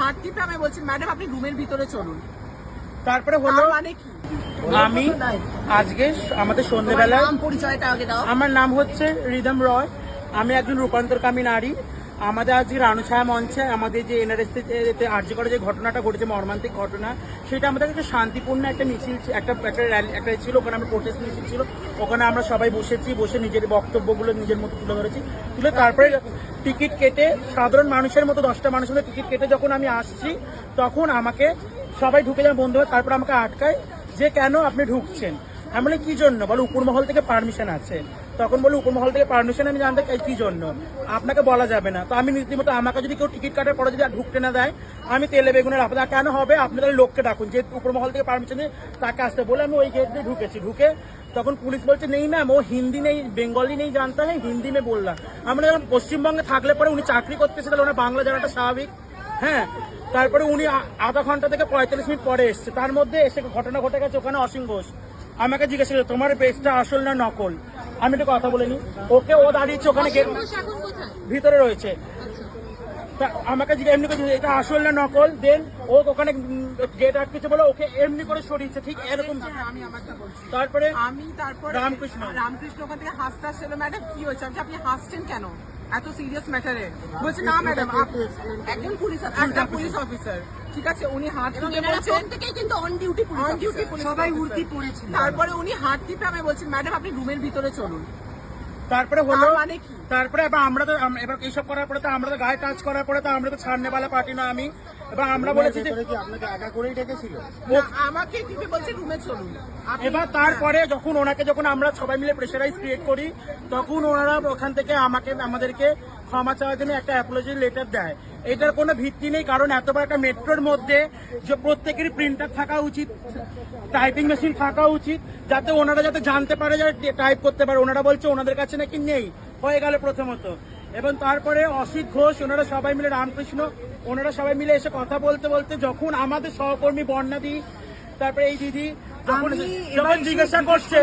হাত টিপে আমি বলছি ম্যাডাম আপনি রুমের ভিতরে চলুন। তারপরে হলো তার মানে কি? আমি আজকে আমাদের সন্ধ্যেবেলা নাম পরিচয়টা আগে দাও। আমার নাম হচ্ছে রিদম রয়। আমি একজন রূপান্তরকামী নারী। আমাদের আজকে রানুছায়া মঞ্চে আমাদের যে এনআরএস আর্জি করে যে ঘটনাটা ঘটেছে, মর্মান্তিক ঘটনা, সেটা আমাদের একটা শান্তিপূর্ণ একটা মিছিল একটা একটা র্যালি একটা ছিল, ওখানে আমরা প্রোটেস্ট মিছিল ছিল, ওখানে আমরা সবাই বসেছি, বসে নিজের বক্তব্যগুলো নিজের মতো তুলে ধরেছি। তুলে তারপরে টিকিট কেটে, সাধারণ মানুষের মতো দশটা মানুষের মতো টিকিট কেটে যখন আমি আসছি, তখন আমাকে সবাই ঢুকে যান বন্ধু তারপর আমাকে আটকায় যে কেন আপনি ঢুকছেন। আমি বলি, কি জন্য? বলো উপর মহল থেকে পারমিশন আছে। তখন বলি উপমহল থেকে পারমিশন আমি জানতে চাই কি জন্য? আপনাকে বলা যাবে না। তো আমি রীতিমতো আমাকে যদি কেউ টিকিট কাটার পরে যদি ঢুকতে না দেয়, আমি তেলে বেগুনের আপনার কেন হবে? আপনি তাহলে লোককে ডাকুন। যে উপর মহল থেকে পারমিশন তাকে আসতে বলে আমি ওই গেট দিয়ে ঢুকেছি। ঢুকে তখন পুলিশ বলছে, নেই ম্যাম ও হিন্দি নেই, বেঙ্গলি নেই, জানতে হয়, হিন্দি মে বললাম। আমরা যখন পশ্চিমবঙ্গে থাকলে পরে উনি চাকরি করতেছে, তাহলে ওনার বাংলা জানাটা স্বাভাবিক। হ্যাঁ তারপরে উনি আধা ঘণ্টা থেকে পঁয়তাল্লিশ মিনিট পরে এসছে। তার মধ্যে এসে ঘটনা ঘটে গেছে ওখানে অসীম ঘোষ। আমাকে জিজ্ঞেস করল তোমার বেসটা আসল না নকল? আমি একটু কথা বলে নি ওকে ও দাঁড়িয়েছে ওখানে ভিতরে রয়েছে। তা আমাকে জিজ্ঞাসা এমনি করে এটা আসল না নকল? দেন ও ওখানে গেট আটকেছে বলে ওকে এমনি করে সরিয়েছে। ঠিক এরকম আমি আমারটা বলছি। তারপরে আমি তারপর রামকৃষ্ণ। রামকৃষ্ণ ওখান থেকে হাসতে আসছিল ম্যাডাম কি হয়েছে? আপনি হাসছেন কেন? এত সিরিয়াস ম্যাটারে বলছে না ম্যাডাম একজন পুলিশ একটা পুলিশ অফিসার ঠিক আছে উনি হাত টিপে বলছেন কিন্তু অন ডিউটি সবাই officer। উর্দি পড়েছিল। তারপরে উনি হাত টিপে আমি বলছি ম্যাডাম আপনি রুমের ভিতরে চলুন। তারপরে হলো মানে কি? তারপরে এবার আমরা তো এবার এইসব করার পরে তো আমরা তো গায়ে টাচ করার পরে তো আমরা তো ছাড়নেওয়ালা পার্টি না আমি। এবার আমরা বলেছি যে আপনাকে একা করেই ডেকেছিল? আমাকে টিপে বলছে রুমে চলুন। এবার তারপরে যখন ওনাকে যখন আমরা সবাই মিলে প্রেশারাইজ ক্রিয়েট করি তখন ওনারা ওখান থেকে আমাকে আমাদেরকে ক্ষমা চাওয়ার জন্য একটা অ্যাপোলজি লেটার দেয়। এটার কোনো ভিত্তি নেই, কারণ এত বড় একটা মেট্রোর মধ্যে যে প্রত্যেকেরই প্রিন্টার থাকা উচিত টাইপিং মেশিন থাকা উচিত, যাতে ওনারা যাতে জানতে পারে যে টাইপ করতে পারে। ওনারা বলছে ওনাদের কাছে নাকি নেই। হয়ে গেল প্রথমত। এবং তারপরে অসিত ঘোষ, ওনারা সবাই মিলে রামকৃষ্ণ, ওনারা সবাই মিলে এসে কথা বলতে বলতে যখন আমাদের সহকর্মী বর্ণাদি, তারপরে এই দিদি যখন জিজ্ঞাসা করছে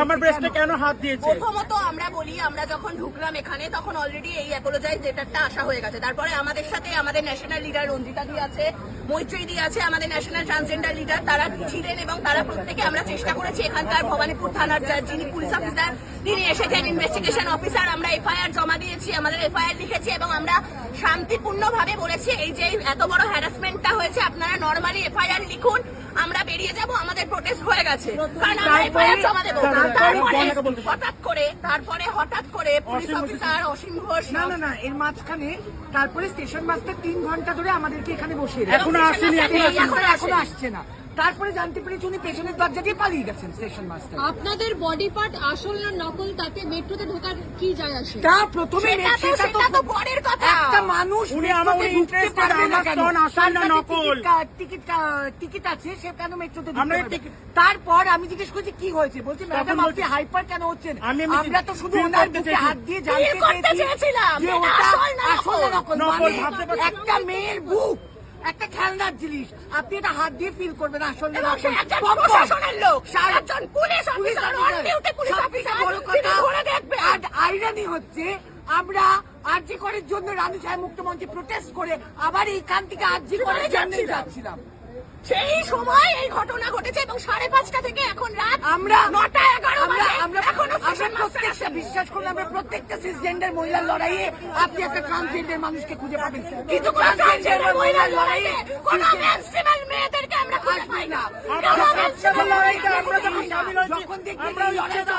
আমার ব্রেস্টে কেন? হাত দিয়েছে প্রথমত আমরা বলি আমরা যখন ঢুকলাম এখানে তখন অলরেডি এই অ্যাপোলোজাইজ লেটারটা আসা হয়ে গেছে তারপরে আমাদের সাথে আমাদের ন্যাশনাল লিডার রঞ্জিতা দি আছে মৈত্রী দি আছে আমাদের ন্যাশনাল ট্রান্সজেন্ডার লিডার তারা ছিলেন এবং তারা প্রত্যেকে আমরা চেষ্টা করেছি এখানকার ভবানীপুর থানার যিনি পুলিশ অফিসার তিনি এসেছেন ইনভেস্টিগেশন অফিসার আমরা এফআইআর জমা দিয়েছি আমাদের এফআইআর লিখেছি এবং আমরা শান্তিপূর্ণভাবে বলেছি এই যে এত বড় হ্যারাসমেন্টটা হয়েছে আপনারা নর্মালি এফআইআর লিখুন আমরা বেরিয়ে যাব প্রোটেস্ট হয়ে গেছে। কারণ আমরা জমা দেবো তারপরে- হঠাৎ করে তারপরে হঠাৎ করে পুলিশ অফিসার অসীম। ঘোষ না না না এর মাঝখানে তারপরে স্টেশন মাস্টার তিন ঘণ্টা ধরে আমাদেরকে এখানে বসে এখন এখনও আসেনি। আসছে না। তারপরে জানতে পেরেছি উনি পেছনের দরজা দিয়ে পালিয়ে গেছেন স্টেশন মাস্টার আপনাদের বডি পার্ট আসল না নকল তাতে মেট্রোতে ঢোকার কি যায় আসে তা প্রথমে সেটা তো- সেটা তো পরের কথা। একটা মানুষ উনি আমার- উনি পারবে না আমার কেন? আসল না নকল? টিকিট টিকিট আছে সে কেন মেট্রোতে তারপর আমি জিজ্ঞেস করছি কি হয়েছে? বলছি ম্যাডাম আপনি হাইপার কেন হচ্ছেন? আমি আমরা তো শুধু ওনার বুকে হাত দিয়ে জানতে করতে চেয়েছিলাম, যে ওটা আসল না নকল। মানে। একটা মেয়ের বুক। একটা খেলনার জিনিস আপনি এটা হাত দিয়ে ফিল করবেন আসলে। প্রশাসনের লোক, সার- একজন পুলিশ অফিসার, পুলিশ অফিসার, বড় কথা। আর আইরানি হচ্ছে আমরা আরজি করার জন্য রানু সাহেব মুক্তমঞ্চে প্রোটেস্ট করে আবার এইখান থেকে আরজি করে জন্য যাচ্ছিলাম। সেই সময় এই ঘটনা ঘটেছে এবং সাড়ে পাঁচটা থেকে এখন রাত আমরা নটা এগারো আমরা আমরা এখনও প্রত্যেকটা বিশ্বাস করুন আমরা প্রত্যেকটা সিসজেন্ডার মহিলার লড়াইয়ে আপনি একটা ট্রান্সজেন্ডার মানুষকে খুঁজে পাবেন। কিন্তু ট্রান্সজেন্ডার মহিলার লড়াইয়ে কোন মেনস্ট্রিমাল মেয়েদেরকে আমরা খুঁজে পাই না। যখন mainstream আমরা যখন খুঁজে পাই না? সামিল হয়েছি, যখন দেখবেন আমরা লড়াইটা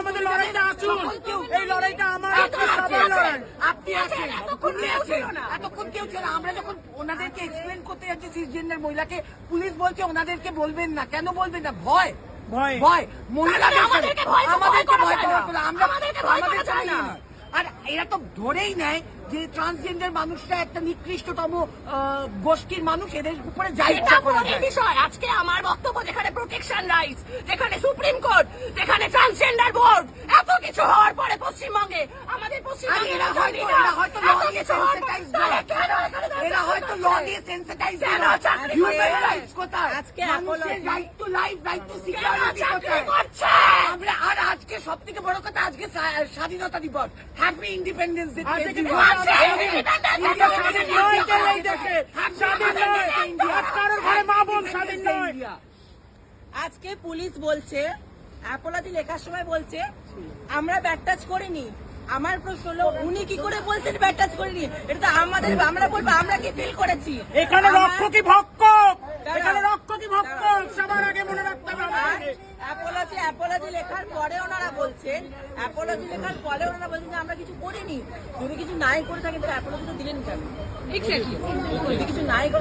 আমাদের লড়াইতে আসুন তখন কেউ- এই লড়াইটা আমার এই তো আপনার আপনি সবার আছেন। লড়াই আপনি আছেন এতক্ষণ কেউ ছিল না। এতক্ষণ কেউ ছিল আমরা যখন ওনাদেরকে এক্সপ্লেন করতে যাচ্ছি সিসজেন্ডার মহিলাকে পুলিশ বলছে ওনাদেরকে বলবেন না কেন বলবেন না ভয় ভয়। ভয় মহিলাদের আমাদেরকে ভয় তো ভয় আমাদেরকে করা ভয় যায় করা না। হলো। আমরা আমাদের করা না। আর এরা তো ধরেই নেয় যে ট্রান্সজেন্ডার মানুষরা একটা নিকৃষ্টতম গোষ্ঠীর মানুষ এদের উপরে যাই। বিষয় আজকে আমার বক্তব্য যেখানে প্রোটেকশন রাইটস যেখানে সুপ্রিম কোর্ট যেখানে ট্রান্সজেন্ডার বোর্ড এত কিছু হওয়ার পরে পশ্চিমবঙ্গে এরা হয়তো এরা হয়তো ল দিয়ে sensitized এরা হয়তো ল দিয়ে sensitized কেন চাকরি Human করবে? কোথায়? আজকে মানুষের কোথায়? আমরা আর বড় কথা স্বাধীনতা দিবস। হ্যাপি ইন্ডিপেন্ডেন্স ডে আজকে পুলিশ বলছে অ্যাপোলজি লেখার সময় বলছে আমরা ব্যাট টাচ করিনি। আমার প্রশ্ন হলো উনি কি করে বলছেন ব্যাট টাচ করিনি এটা তো আমাদের আমরা বলব আমরা কি ফিল করেছি? এখানে আমার- রক্ষকই ভক্ষক। এখানে রক্ষকই ভক্ষক? সবার আগে মনে রাখতে হবে অ্যাপোলজি অ্যাপোলজি লেখার পরে ওনারা বলছেন অ্যাপোলজি লেখার পরে ওনারা বলছেন যে আমরা কিছু করিনি। যদি কিছু নাই করে থাকেন তো অ্যাপোলজি তো দিলেন কেন? এক্স্যাক্টলি যদি কিছু নাই করে